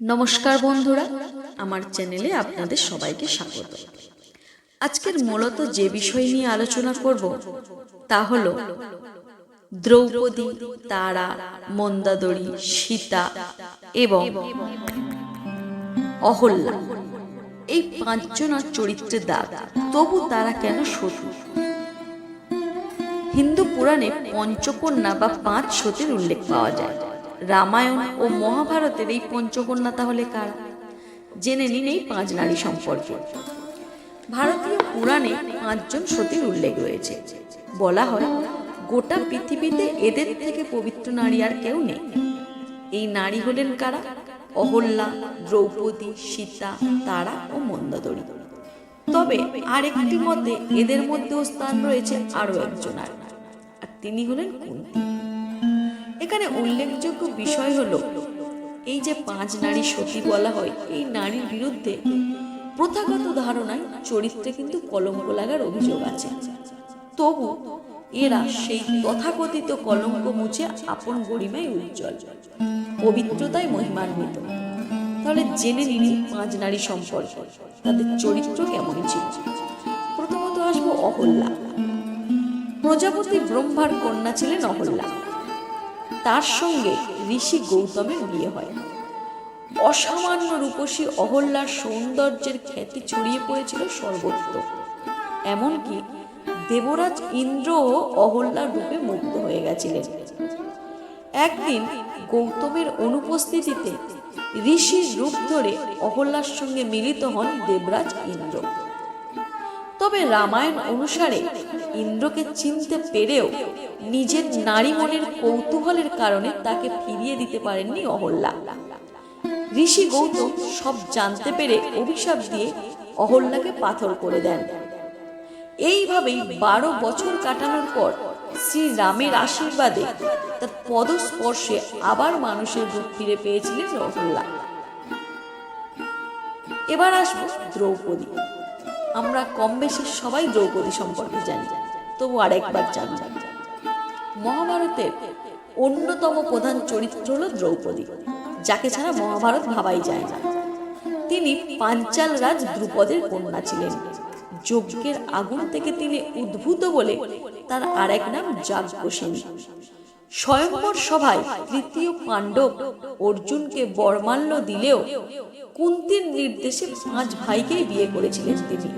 নমস্কার বন্ধুরা, আমার চ্যানেলে আপনাদের সবাইকে স্বাগত। আজকের মূলত যে বিষয় নিয়ে আলোচনা করব, তা হল দ্রৌপদী, তারা, মন্দাদরী, সীতা এবং অহল্যা। এই পাঁচজনার চরিত্রের দাগ, তবু তারা কেন সতী? হিন্দু পুরাণে পঞ্চকন্যা বা পাঁচ সতীর উল্লেখ পাওয়া যায়। রামায়ণ ও মহাভারতের এই পঞ্চকন্যা তাহলে কারা? জেনে নিন এই পাঁচ নারী সম্পর্কে। ভারতীয় পুরাণে পাঁচজন সতীর উল্লেখ রয়েছে। বলা হয়, গোটা পৃথিবীতে এদের থেকে পবিত্র নারী আর কেউ নেই। এই নারী হলেন কারা? অহল্যা, দ্রৌপদী, সীতা, তারা ও মন্দাদরী। তবে আরেকটি মতে এদের মধ্যেও স্থান রয়েছে আরও একজন আর আর তিনি হলেন কুন্তি। এখানে উল্লেখযোগ্য বিষয় হলো, এই যে পাঁচ নারী সতী বলা হয়, এই নারীর বিরুদ্ধে প্রথাগত ধারণায় চরিত্রে কিন্তু কলঙ্ক লাগার অভিযোগ আছে। তবু এরা সেই তথাকথিত কলঙ্ক মুছে আপন গরিমায় উজ্জ্বল, পবিত্রতায় মহিমান্বিত। তাহলে জেনে নিন পাঁচ নারী সম্পর্কে, তাদের চরিত্র কেমন ছিল? প্রথমত আসব অহল্যা। প্রজাপতি ব্রহ্মার কন্যা ছিলেন অহল্যা। তার সঙ্গে ঋষি গৌতমের বিয়ে হয়। অসামান্য রূপসী অহল্যার সৌন্দর্যের খ্যাতি ছড়িয়ে পড়েছিল সর্বত্র। এমনকি দেবরাজ ইন্দ্রও অহল্যার রূপে মুগ্ধ হয়ে গেছিলেন। একদিন গৌতমের অনুপস্থিতিতে ঋষির রূপ ধরে অহল্যার সঙ্গে মিলিত হন দেবরাজ ইন্দ্র। তবে রামায়ণ অনুসারে ইন্দ্রকে চিনতে পেরেও নিজের নারী মনের কৌতূহলের কারণে তাকে ফিরিয়ে দিতে পারেননি অহল্যা। ঋষি গৌতম সব জানতে পেরে অভিশাপ দিয়ে অহল্যাকে পাথর করে দেন। এইভাবেই বারো বছর কাটানোর পর শ্রী রামের আশীর্বাদে তার পদস্পর্শে আবার মানুষের রূপ ফিরে পেয়েছিলেন অহল্যা। এবার আসব দ্রৌপদী। আমরা কম বেশি সবাই দ্রৌপদী সম্পর্কে জানি। তবু আরেকবার জানি। মহাভারতের অন্যতম প্রধান চরিত্র হল দ্রৌপদী, যাকে ছাড়া মহাভারত ভাবাই যায় না। তিনি পাঞ্চাল রাজ দ্রুপদের কন্যা ছিলেন। যজ্ঞের আগুন থেকে তিনি উদ্ভূত বলে তার আরেক নাম যাজ্ঞসেনী। স্বয়ংবর সভায় তৃতীয় পাণ্ডব অর্জুনকে বরমাল্য দিলেও কুন্তির নির্দেশে পাঁচ ভাইকেই বিয়ে করেছিলেন তিনি।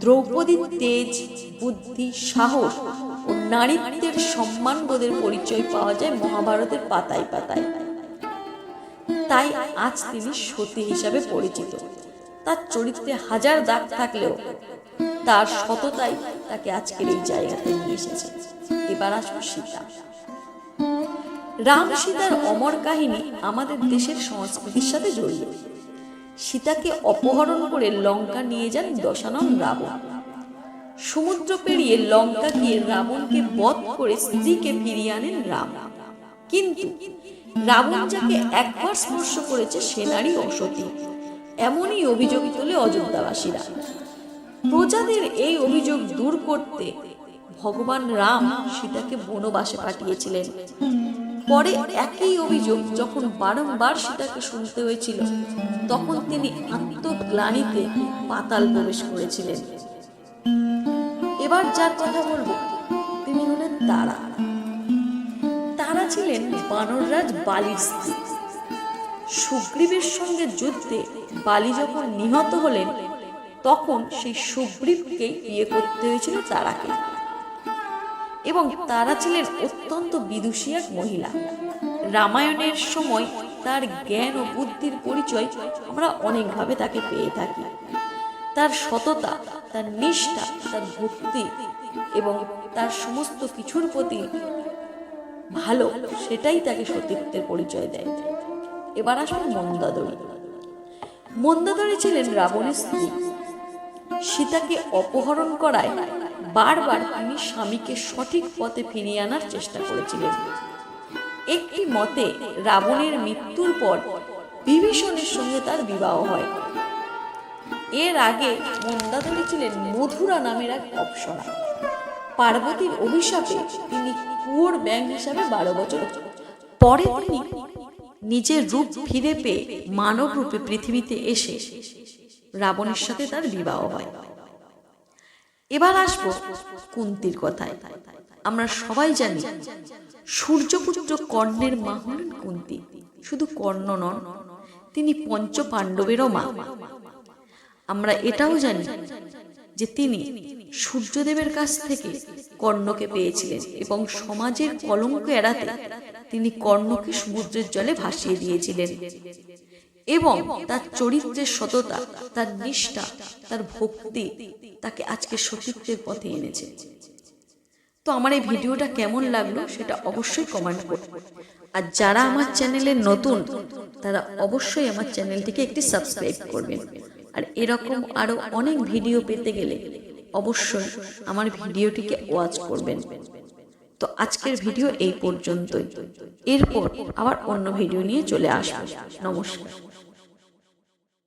দ্রৌপদীর তেজ, বুদ্ধি, সাহস ও নারীত্বের সম্মানবোধের পরিচয় পাওয়া যায় মহাভারতের পাতায় পাতায়। তাই আজ তিনি সতী হিসাবে পরিচিত। তার চরিত্রে হাজার দাগ থাকলেও তার সততাই তাকে আজকের এই জায়গাতে নিয়ে এসেছে। এবার আসব সীতা। রাম সীতার অমর কাহিনী আমাদের দেশের সংস্কৃতির সাথে জড়িয়ে সীতাকে অপহরণ করে লঙ্কা নিয়ে যান দশানন রাবণ। সমুদ্র পেরিয়ে লঙ্কা গিয়ে রাবণকে বধ করে স্ত্রীকে ফিরিয়ে আনেন রাম। কিন্তু রাবণ যাকে একবার স্পর্শ করেছে সে নারী অসতী। এমনই অভিযোগ তোলে অযোধ্যাবাসীরা। প্রজাদের এই অভিযোগ দূর করতে ভগবান রাম সীতাকে বনবাসে পাঠিয়েছিলেন। পরে একই অভিযোগ যখন বারংবার সেটাকে শুনতে হয়েছিল, তখন তিনি আত্মগ্লানিতে পাতাল প্রবেশ করেছিলেন। এবার যার কথা বলব, তিনি হলেন তারা। তারা ছিলেন বানররাজ বালির সুগ্রীবের সঙ্গে যুদ্ধে বালি যখন নিহত হলেন, তখন সেই সুগ্রীবকেই বিয়ে করতে হয়েছিল তারাকে। এবং তারা ছিলেন অত্যন্ত বিদুষী এক মহিলা। রামায়ণের সময় তার জ্ঞান ও বুদ্ধির পরিচয় আমরা অনেকভাবে তাকে পেয়ে থাকি। তার সততা, তার নিষ্ঠা, তার ভক্তি এবং তার সমস্ত কিছুর প্রতি ভালো, সেটাই তাকে সতীত্বের পরিচয় দেয়। এবার আসুন মন্দাদরী মন্দাদরী ছিলেন রাবণের স্ত্রী। সীতাকে অপহরণ করায় বারবার তিনি স্বামীকে সঠিক পথে ফিরিয়ে আনার চেষ্টা করেছিলেন একটি মতে, রাবণের মৃত্যুর পর বিভীষণের সঙ্গে তার বিবাহ হয়। এর আগে মন্দাদরী ছিলেন মধুরা নামের এক অপসরা। পার্বতীর অভিশাপে তিনি কুয়োর ব্যাং হিসাবে বারো বছর পরে তিনি নিজের রূপ ফিরে পেয়ে মানব রূপে পৃথিবীতে এসে রাবণের সাথে তার বিবাহ হয়। এবার আসব কুন্তির কথায়। আমরা সবাই জানি সূর্যপুত্র কর্ণের মা হলেন কুন্তি, শুধু কর্ণ নন, তিনি পঞ্চ পাণ্ডবেরও মা। আমরা এটাও জানি যে তিনি সূর্যদেবের কাছ থেকে কর্ণকে পেয়েছিলেন এবং সমাজের কলঙ্ক এড়াতে তিনি কর্ণকে সমুদ্রের জলে ভাসিয়ে দিয়েছিলেন। এবং তার চরিত্রের সততা তার নিষ্ঠা তার ভক্তি তাকে আজকে সতীত্বের পথে এনেছে। তো আমার এই ভিডিওটা কেমন লাগল সেটা অবশ্যই কমেন্ট করুন আর যারা আমার চ্যানেলে নতুন তারা অবশ্যই আমার চ্যানেলটিকে একটি সাবস্ক্রাইব করবেন। আর এরকম আরও অনেক ভিডিও পেতে গেলে অবশ্যই আমার ভিডিওটিকে ওয়াচ করবেন। তো আজকের ভিডিও এই পর্যন্তই। এরপর আবার অন্য ভিডিও নিয়ে চলে আসব। নমস্কার।